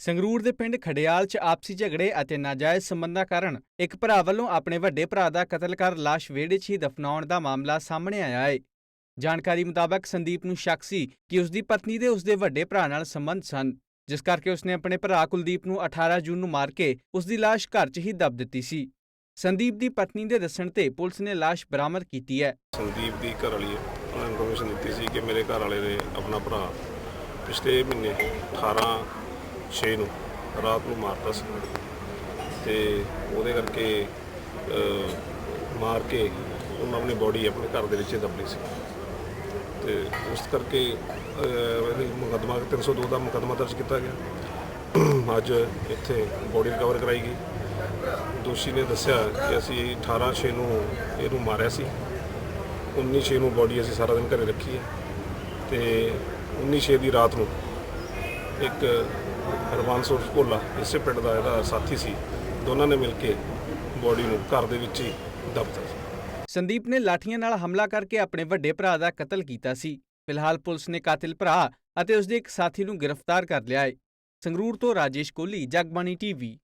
ਸੰਗਰੂਰ ਦੇ ਪਿੰਡ ਖਡਿਆਲ 'ਚ ਆਪਸੀ ਝਗੜੇ ਅਤੇ ਨਾਜਾਇਜ਼ ਸੰਬੰਧਾਂ ਕਾਰਨ ਇੱਕ ਭਰਾ ਵੱਲੋਂ ਆਪਣੇ ਵੱਡੇ ਭਰਾ ਦਾ ਕਤਲ ਕਰ ਲਾਸ਼ ਵਿਹੜੇ 'ਚ ਹੀ ਦਫਨਾਉਣ ਦਾ ਮਾਮਲਾ ਸਾਹਮਣੇ ਆਇਆ ਹੈ। ਜਾਣਕਾਰੀ ਮੁਤਾਬਕ ਸੰਦੀਪ ਨੂੰ ਸ਼ੱਕ ਸੀ ਕਿ ਉਸ ਦੀ ਪਤਨੀ ਦੇ ਉਸ ਦੇ ਵੱਡੇ ਭਰਾ ਨਾਲ ਸੰਬੰਧ ਸਨ, ਜਿਸ ਕਰਕੇ ਉਸਨੇ ਆਪਣੇ ਭਰਾ ਕੁਲਦੀਪ ਨੂੰ 18 ਜੂਨ ਨੂੰ ਮਾਰ ਕੇ ਉਸ ਦੀ ਲਾਸ਼ ਘਰ 'ਚ ਹੀ ਦਬ ਦਿੱਤੀ ਸੀ। ਸੰਦੀਪ ਦੀ ਪਤਨੀ ਦੇ ਦੱਸਣ ਤੇ ਪੁਲਿਸ ਨੇ ਲਾਸ਼ ਬਰਾਮਦ ਕੀਤੀ ਹੈ। ਸੰਦੀਪ ਦੀ ਘਰ ਵਾਲੀ ਇਨਫੋਰਮੇਸ਼ਨ ਦਿੱਤੀ ਸੀ ਕਿ ਮੇਰੇ ਘਰ ਵਾਲੇ ਨੇ ਆਪਣਾ ਭਰਾ ਪਿਛਲੇ ਮਹੀਨੇ 18 6 ਨੂੰ ਰਾਤ ਨੂੰ ਮਾਰਤਾ ਸੀ। ਤੇ ਉਹਦੇ ਕਰਕੇ ਮਾਰ ਕੇ ਉਹਨਾਂ ਆਪਣੀ ਬੋਡੀ ਆਪਣੇ ਘਰ ਦੇ ਵਿੱਚ ਦੱਬੀ ਸੀ। ਤੇ ਉਸ ਕਰਕੇ ਅਹ, ਇਹਦੇ ਮੁਕੱਦਮਾ 302 ਦਾ ਮੁਕੱਦਮਾ ਦਰਜ ਕੀਤਾ ਗਿਆ। ਅੱਜ ਇੱਥੇ ਬੋਡੀ ਰਿਕਵਰ ਕਰਾਈ ਗਈ। ਦੋਸ਼ੀ ਨੇ ਦੱਸਿਆ ਕਿ ਅਸੀਂ 18 6 ਨੂੰ ਇਹਨੂੰ ਮਾਰਿਆ ਸੀ। 19 ਛੇ ਨੂੰ ਬੋਡੀ ਅਸੀਂ ਸਾਰਾ ਦਿਨ ਘਰੇ ਰੱਖੀ ਹੈ। ਤੇ 19 ਛੇ ਦੀ ਰਾਤ ਨੂੰ ਇੱਕ ਹਰਵੰਸ ਉਰਫ ਇਸੇ ਪਿੰਡ ਦਾ ਇਹਦਾ ਸਾਥੀ ਸੀ, ਦੋਨਾਂ ਨੇ ਮਿਲ ਕੇ ਬੋਡੀ ਨੂੰ ਘਰ ਦੇ ਵਿੱਚ ਹੀ ਦਬਤਾ ਸੰਦੀਪ ਨੇ ਲਾਠੀਆਂ ਨਾਲ ਹਮਲਾ ਕਰਕੇ ਆਪਣੇ ਵੱਡੇ ਭਰਾ ਦਾ ਕਤਲ ਕੀਤਾ ਸੀ। ਫਿਲਹਾਲ ਪੁਲਿਸ ਨੇ ਕਾਤਿਲ ਭਰਾ ਅਤੇ ਉਸ ਦੇ ਇੱਕ ਸਾਥੀ ਨੂੰ ਗ੍ਰਿਫਤਾਰ ਕਰ ਲਿਆ ਹੈ। ਸੰਗਰੂਰ ਤੋਂ ਰਾਜੇਸ਼ ਕੋਹਲੀ, ਜਗਬਾਣੀ ਟੀਵੀ